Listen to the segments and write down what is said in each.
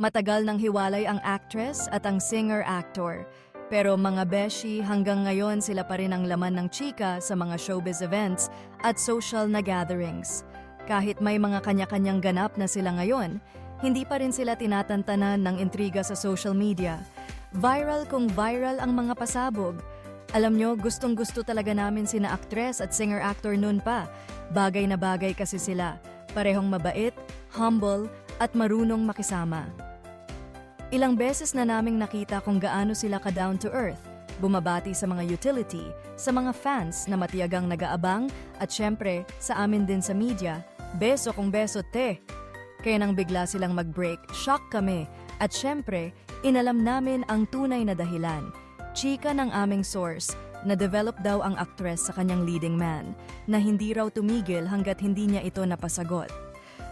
Matagal nang hiwalay ang actress at ang singer-actor. Pero mga beshi, hanggang ngayon sila pa rin ang laman ng chika sa mga showbiz events at social na gatherings. Kahit may mga kanya-kanyang ganap na sila ngayon, hindi pa rin sila tinatantanan ng intriga sa social media. Viral kung viral ang mga pasabog. Alam nyo, gustong gusto talaga namin sina actress at singer-actor noon pa. Bagay na bagay kasi sila. Parehong mabait, humble, at marunong makisama. Ilang beses na naming nakita kung gaano sila ka-down to earth, bumabati sa mga utility, sa mga fans na matiyagang nag-aabang, at syempre, sa amin din sa media, beso kung beso te. Kaya nang bigla silang mag-break, shock kami, at syempre, inalam namin ang tunay na dahilan. Chika ng aming source, na develop daw ang actress sa kanyang leading man, na hindi raw tumigil hanggat hindi niya ito napasagot.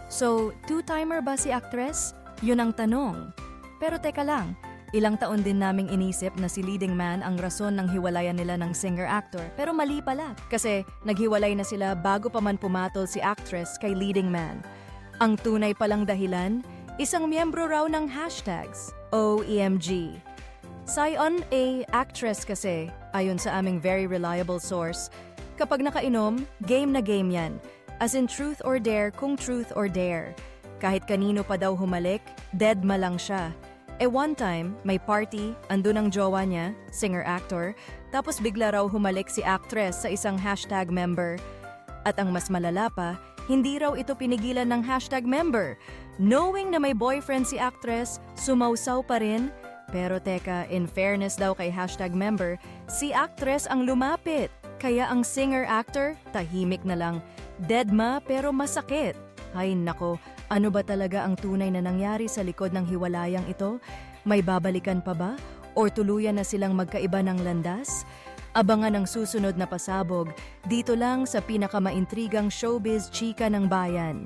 So, two-timer ba si actress? Yun ang tanong. Pero teka lang, ilang taon din naming inisip na si leading man ang rason ng hiwalayan nila ng singer-actor. Pero mali pala, kasi naghiwalay na sila bago pa man pumatol si actress kay leading man. Ang tunay palang dahilan, isang miyembro raw ng hashtags, OEMG. Sion A actress kasi, ayon sa aming very reliable source, kapag nakainom, game na game yan. As in truth or dare kung truth or dare. Kahit kanino pa daw humalik, dead ma lang siya. E one time, may party, andun ang jowa niya, singer-actor, tapos bigla raw humalik si actress sa isang hashtag member. At ang mas malala pa, hindi raw ito pinigilan ng hashtag member. Knowing na may boyfriend si actress, sumausaw pa rin. Pero teka, in fairness daw kay hashtag member, si actress ang lumapit. Kaya ang singer-actor, tahimik na lang. Dead ma pero masakit. Ay nako, ano ba talaga ang tunay na nangyari sa likod ng hiwalayang ito? May babalikan pa ba? Or tuluyan na silang magkaiba ng landas? Abangan ang susunod na pasabog dito lang sa pinakamaintrigang showbiz chika ng bayan.